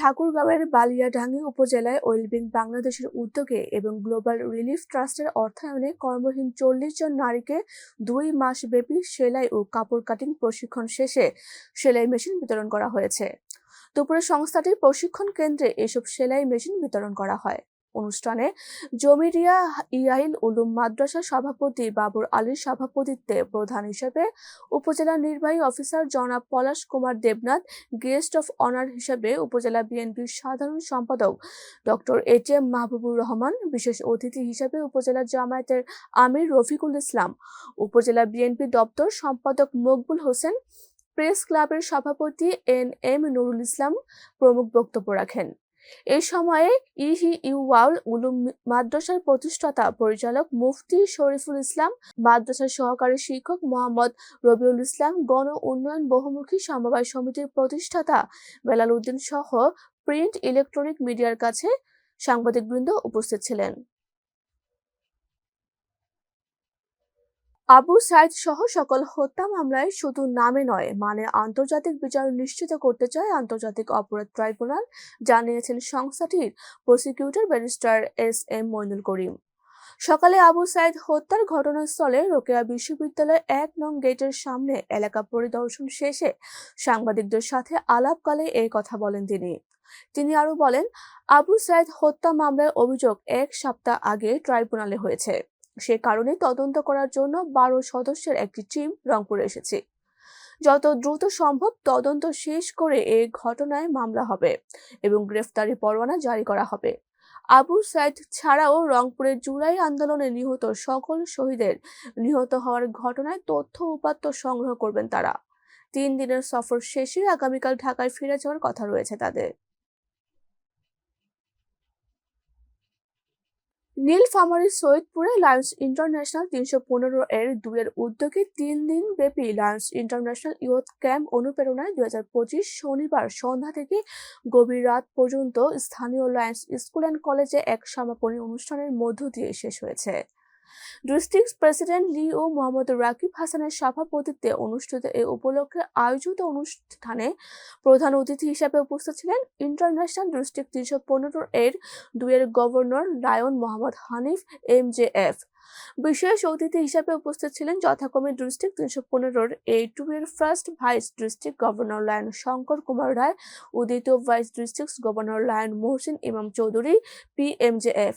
ঠাকুরগাঁওয়ের বালিয়াডাঙ্গি উপজেলায় ওয়েলবিং বাংলাদেশের উদ্যোগে এবং গ্লোবাল রিলিফ ট্রাস্টের অর্থায়নে কর্মহীন চল্লিশ জন নারীকে দুই মাস ব্যাপী সেলাই ও কাপড় কাটিং প্রশিক্ষণ শেষে সেলাই মেশিন বিতরণ করা হয়েছে। দুপুরে সংস্থাটির প্রশিক্ষণ কেন্দ্রে এসব সেলাই মেশিন বিতরণ করা হয়। অনুষ্ঠানে জমিরিয়া ইয়াইল উলুম মাদ্রাসা সভাপতি বাবুর আলীর সভাপতিত্বে প্রধান হিসেবে উপজেলা নির্বাহী অফিসার জনাব Palash Kumar Debnath, guest of honour হিসেবে উপজেলা বিএনপির সাধারণ সম্পাদক doctor A T M Mahbubur Rahman, বিশেষ অতিথি হিসেবে উপজেলা জামায়াতের আমির রফিকুল ইসলাম, উপজেলা বিএনপি দপ্তর সম্পাদক মকবুল হোসেন, প্রেস ক্লাবের সভাপতি এন এম নুরুল ইসলাম প্রমুখ বক্তব্য রাখেন। এ সময়ে ইহি ইউওয়াল উলুম মাদ্রাসার প্রতিষ্ঠাতা পরিচালক মুফতি শরীফুল ইসলাম, মাদ্রাসার সহকারী শিক্ষক মোহাম্মদ রবিউল ইসলাম, গণ উন্নয়ন বহুমুখী সমবায় সমিতির প্রতিষ্ঠাতা বেলাল উদ্দিন সহ প্রিন্ট ইলেকট্রনিক মিডিয়ার কাছে সাংবাদিকবৃন্দ উপস্থিত ছিলেন। আবু সাইদ সহ সকল হত্যা মামলায় শুধু নামে নয় মানে আন্তর্জাতিক বিচার নিশ্চিত করতে চায় আন্তর্জাতিক অপরাধ ট্রাইব্যুনাল, জানিয়েছেন সংস্থাটির prosecutor barrister S M Moinul Karim. সকালে আবু সাইদ হত্যার ঘটনাস্থলে রোকেয়া বিশ্ববিদ্যালয় এক নং গেটের সামনে এলাকা পরিদর্শন শেষে সাংবাদিকদের সাথে আলাপকালে এই কথা বলেন তিনি। তিনি আরও বলেন, আবু সাইদ হত্যা মামলার অভিযোগ এক সপ্তাহ আগে ট্রাইব্যুনালে হয়েছে। সে কারণে তদন্ত করার জন্য বারো সদস্যের একটি টিম রংপুরে এসেছে। যত দ্রুত সম্ভব তদন্ত শেষ করে এই ঘটনায় মামলা হবে এবং গ্রেফতারি পরোয়ানা জারি করা হবে। আবু সাইদ ছাড়াও রংপুরের জুলাই আন্দোলনে নিহত সকল শহীদের নিহত হওয়ার ঘটনায় তথ্য উপাত্ত সংগ্রহ করবেন তারা। তিন দিনের সফর শেষে আগামীকাল ঢাকায় ফিরে যাওয়ার কথা রয়েছে তাদের। নীলফামারী সৈয়দপুরে লায়ন্স ইন্টারন্যাশনাল তিনশো পনেরো এর দুয়ের উদ্যোগে তিন দিন ব্যাপী লায়ন্স ইন্টারন্যাশনাল ইয়ুথ ক্যাম্প অনুপ্রেরণায় দু হাজার পঁচিশ শনিবার সন্ধ্যা থেকে গভীর রাত পর্যন্ত স্থানীয় লায়ন্স স্কুল অ্যান্ড কলেজে এক সমাপনী অনুষ্ঠানের মধ্য দিয়ে শেষ হয়েছে। District president Leo Mohammad Rakib হাসানের সভাপতিত্বে অনুষ্ঠিত এ উপলক্ষে আয়োজিত অনুষ্ঠানে প্রধান অতিথি হিসেবে উপস্থিত ছিলেন ইন্টারন্যাশনাল ডিস্ট্রিক্ট তিনশো পনেরো এর দুয়ের governor lion Mohammad Hanif M J F. বিশেষ অতিথি হিসেবে উপস্থিত ছিলেন যথাক্রমে ডিস্ট্রিক্ট তিনশো পনেরোর এ টু এর first vice district governor lion Shankar Kumar Roy ও দ্বিতীয় vice district governor lion Mohsin Imam Chowdhury P M J F.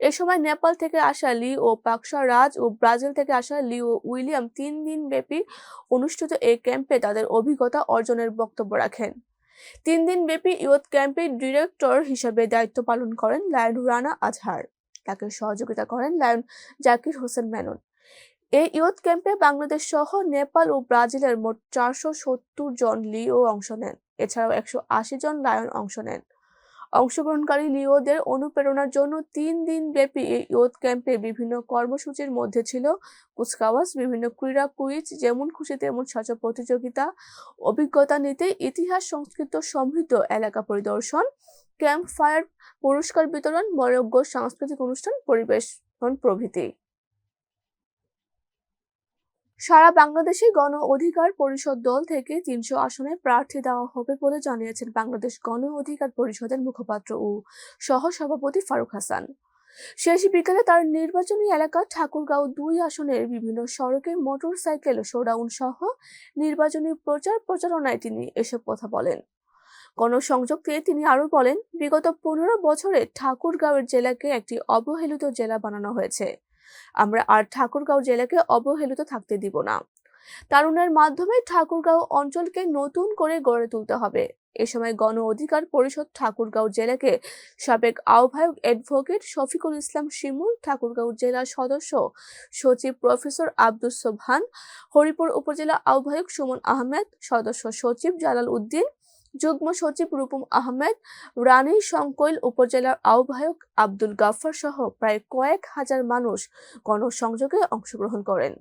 এ সময় নেপাল থেকে আসা লি ও পাকশা রাজ ও ব্রাজিল থেকে আসা লি ও উইলিয়াম তিন দিন ব্যাপী অনুষ্ঠিত এই ক্যাম্পে তাদের অভিজ্ঞতা অর্জনের বক্তব্য রাখেন। তিন দিন ব্যাপী ইয়ুথ ক্যাম্পের ডিরেক্টর হিসেবে দায়িত্ব পালন করেন লায়ন রানা আজহার। তাকে সহযোগিতা করেন লায়ন জাকির হোসেন মেনন। এই ইয়ুথ ক্যাম্পে বাংলাদেশ সহ নেপাল ও ব্রাজিলের মোট চারশো সত্তর জন লিও অংশ নেন। এছাড়াও একশো আশি জন লায়ন অংশ নেন। অংশগ্রহণকারী লিওদের অনুপ্রেরণার জন্য তিন দিন ব্যাপী এই ইয়ুথ ক্যাম্পে বিভিন্ন কর্মসূচির মধ্যে ছিল। কুচকাওয়াজ, বিভিন্ন ক্রীড়া কুইজ, যেমন খুশি তেমন সাজা প্রতিযোগিতা, অভিজ্ঞতা নিতে ইতিহাস সংস্কৃত সমৃদ্ধ এলাকা পরিদর্শন ক্যাম্প ফায়ার পুরস্কার বিতরণ মনোজ্ঞ সাংস্কৃতিক অনুষ্ঠান, পরিবেশন প্রভৃতি। সারা বাংলাদেশে গণ অধিকার পরিষদ দল থেকে তিনশো আসনে প্রার্থী দেওয়া হবে বলে জানিয়েছেন বাংলাদেশ গণ অধিকার পরিষদের মুখপাত্র ও সহসভাপতি ফারুক হাসান। শেষ বিকেলে তার নির্বাচনী এলাকা ঠাকুরগাঁও দুই আসনের বিভিন্ন সড়কে মোটর সাইকেল শোডাউন সহ নির্বাচনী প্রচার প্রচারণায় তিনি এসব কথা বলেন। গণসংযোগ দিয়ে তিনি আরও বলেন, বিগত পনেরো বছরে ঠাকুরগাঁওয়ের জেলাকে একটি অবহেলিত জেলা বানানো হয়েছে। আমরা আর ঠাকুরগাঁও জেলাকে অবহেলিত থাকতে দিব না। তারুণের মাধ্যমে ঠাকুরগাঁও অঞ্চলকে নতুন করে গড়ে তুলতে হবে। এ সময় গণ অধিকার পরিষদ ঠাকুরগাঁও জেলাকে সাবেক আহ্বায়ক অ্যাডভোকেট শফিকুল ইসলাম শিমুল, ঠাকুরগাঁও জেলা সদস্য সচিব প্রফেসর আব্দুস সোবহান, হরিপুর উপজেলা আহ্বায়ক সুমন আহমেদ, সদস্য সচিব জালাল উদ্দিন যুগ্ম সচিব রূপম আহমেদ, রানী সংকৈল উপজেলার আহ্বায়ক আব্দুল গাফার সহ প্রায় কয়েক হাজার মানুষ গণসংযোগে অংশগ্রহণ করেন।